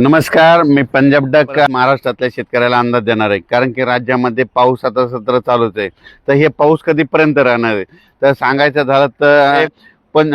नमस्कार मी पंजाब डक. महाराष्ट्रातल्या शेतकऱ्याला अंदाज देणार आहे. कारण की राज्यामध्ये पाऊस आता सत्र चालूच आहे. तर हे पाऊस कधीपर्यंत राहणार आहे? तर सांगायचं झालं तर पण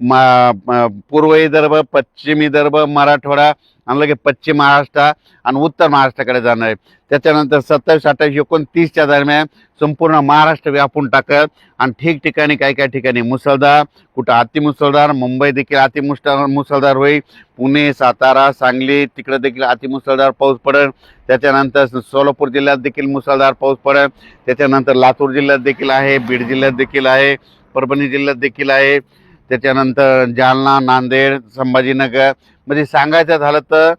पूर्व विदर्भ पश्चिम विदर्भ मराठवाडा आणि लगे पश्चिम महाराष्ट्र आणि उत्तर महाराष्ट्राकडे जाणार आहे. त्याच्यानंतर सत्तावीस अठ्ठावीस एकोणतीसच्या दरम्यान संपूर्ण महाराष्ट्र व्यापून टाकत आणि ठिकठिकाणी काही काही ठिकाणी मुसळधार कुठं अतिमुसळधार मुंबई देखील अतिमुसळ मुसळधार होईल. पुणे सातारा सांगली तिकडं देखील अतिमुसळधार पाऊस पडेल. त्याच्यानंतर सोलापूर जिल्ह्यात देखील मुसळधार पाऊस पडेल. त्याच्यानंतर लातूर जिल्ह्यात देखील आहे बीड जिल्ह्यात देखील आहे परभणी जिल्ह्यात देखील आहे. त्याच्यानंतर जालना नांदेड संभाजीनगर. म्हणजे सांगायचं झालं तर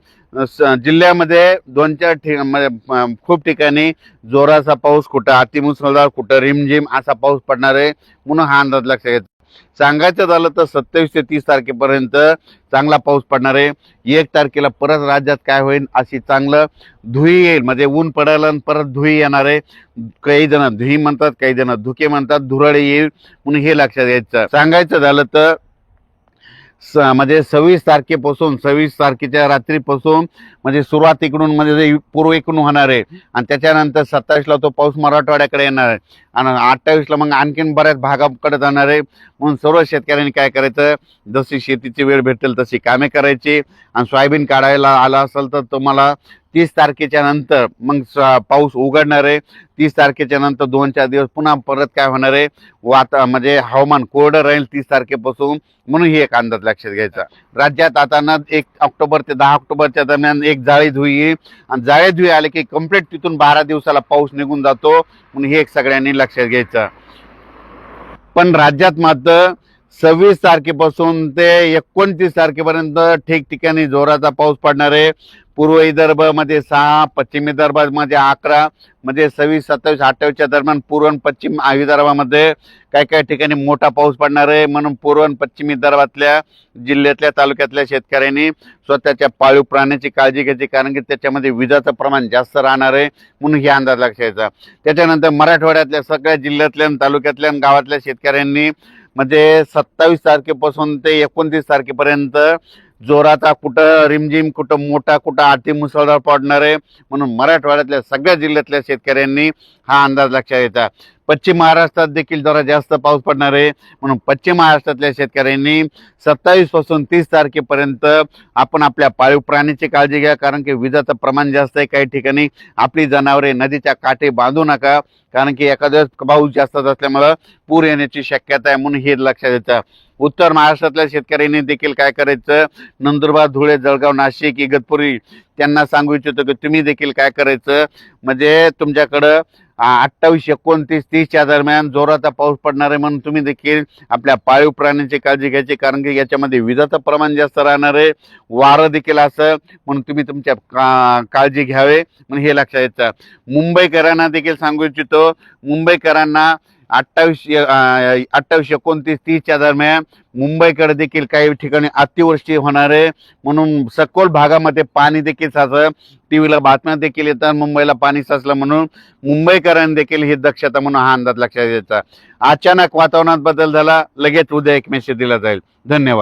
जिल्ह्यामध्ये दोन चार ठिक म्हणजे खूप ठिकाणी जोराचा पाऊस कुठं अतिमुसळधार कुठं रिमझिम असा पाऊस पडणार आहे म्हणून हा अंदाज लक्षात येतो सांगायचं झालं तर सत्तावीस ते तीस तारखेपर्यंत चांगला पाऊस पडणार आहे. एक तारखेला परत राज्यात काय होईल अशी चांगलं धुई येईल. म्हणजे ऊन पडेल आणि परत धुई येणार आहे. काही जण धुई म्हणतात काही जण धुके म्हणतात धुरळे येईल म्हणून हे लक्षात घ्यायचं. सांगायचं झालं तर स म्हणजे सव्वीस तारखेपासून सव्वीस तारखेच्या रात्रीपासून म्हणजे सुरुवात इकडून म्हणजे पूर्व इकडून होणार आहे. आणि त्याच्यानंतर सत्तावीसला तो पाऊस मराठवाड्याकडे येणार आहे. आणि अठ्ठावीसला मग आणखीन बऱ्याच भागाकडे जाणार आहे. म्हणून सर्व शेतकऱ्यांनी काय करायचं? जशी शेतीची वेळ भेटेल तशी कामे करायची. आणि सोयाबीन काढायला आला असेल तर तुम्हाला तीस तारखेच्या नंतर मग स- पाऊस उघडणार आहे. तीस तारखेच्या नंतर दोन चार दिवस पुन्हा परत काय होणार आहे? वाता म्हणजे हवामान कोरडं राहील तीस तारखेपासून. म्हणून ही एक अंदाज लक्षात घ्यायचा. राज्यात आता ना एक ऑक्टोबर ते दहा ऑक्टोबरच्या दरम्यान एक जाळी धुई येईल. आणि जाळी धुई आले की कंप्लीट तिथून बारा दिवसाला पाऊस निघून जातो. म्हणून हे एक सगळ्यांनी लक्षात घ्यायचं. पण राज्यात मात्र सव्वीस तारखेपासून ते एकोणतीस तारखेपर्यंत ठिकठिकाणी जोराचा पाऊस पडणार आहे. पूर्व विदर्भामध्ये सहा पश्चिम विदर्भामध्ये अकरा म्हणजे सव्वीस सत्तावीस अठ्ठावीसच्या दरम्यान पूर्व पश्चिम विदर्भामध्ये काही काही ठिकाणी मोठा पाऊस पडणार आहे. म्हणून पूर्व पश्चिम विदर्भातल्या जिल्ह्यातल्या तालुक्यातल्या शेतकऱ्यांनी स्वतःच्या पाळीव प्राण्याची काळजी घ्यायची कारण की त्याच्यामध्ये विजाचं प्रमाण जास्त राहणार आहे. म्हणून हे अंदाज लक्षात त्याच्यानंतर मराठवाड्यातल्या सगळ्या जिल्ह्यातल्या तालुक्यातल्या गावातल्या शेतकऱ्यांनी म्हणजे सत्तावीस तारखेपासून ते एकोणतीस तारखेपर्यंत जोराचा कुठं रिमझिम कुठं मोठा कुठं अति मुसळधार पडणार आहे म्हणून मराठवाड्यातल्या सगळ्या जिल्ह्यातल्या शेतकऱ्यांनी हा अंदाज लक्षात येतात पश्चिम महाराष्ट्रात देखील जरा जास्त पाऊस पडणार आहे. म्हणून पश्चिम महाराष्ट्रातल्या शेतकऱ्यांनी सत्तावीसपासून तीस तारखेपर्यंत आपण आपल्या पाळीव प्राण्याची काळजी घ्या कारण की विजाचं प्रमाण जास्त आहे काही ठिकाणी. आपली जनावरे नदीच्या काठी बांधू नका कारण की एखाद्या पाऊस जास्त असल्यामुळं पूर येण्याची शक्यता आहे म्हणून हे लक्षात येतं. उत्तर महाराष्ट्रातल्या शेतकऱ्यांनी देखील काय करायचं? नंदुरबार धुळे जळगाव नाशिक इगतपुरी त्यांना सांगू इच्छितो की तुम्ही देखील काय करायचं? म्हणजे तुमच्याकडं अठ्ठावीस एकोणतीस तीसच्या दरम्यान जोराचा पाऊस पडणार आहे म्हणून तुम्ही देखील आपल्या पाळीव प्राण्यांची काळजी घ्यायची कारण की याच्यामध्ये विजाचं प्रमाण जास्त राहणार आहे. वारं देखील असं म्हणून तुम्ही तुमच्या का- काळजी घ्यावे म्हणून हे लक्षात येतं. मुंबईकरांना देखील सांगू इच्छितो. मुंबईकरांना अठ्ठावीस अठ्ठावीस एकोणतीस तीसच्या दरम्यान मुंबईकडे देखील काही ठिकाणी अतिवृष्टी होणार आहे. म्हणून सखोल भागामध्ये पाणी देखील साचलं. टी व्हीला बातम्या देखील येतात. मुंबईला पाणी साचलं म्हणून मुंबईकरांनी देखील ही दक्षता म्हणून हा अंदाज लक्षात घ्यायचा अचानक वातावरणात बदल झाला. लगेच उद्या एक मेसेज दिला जाईल. धन्यवाद.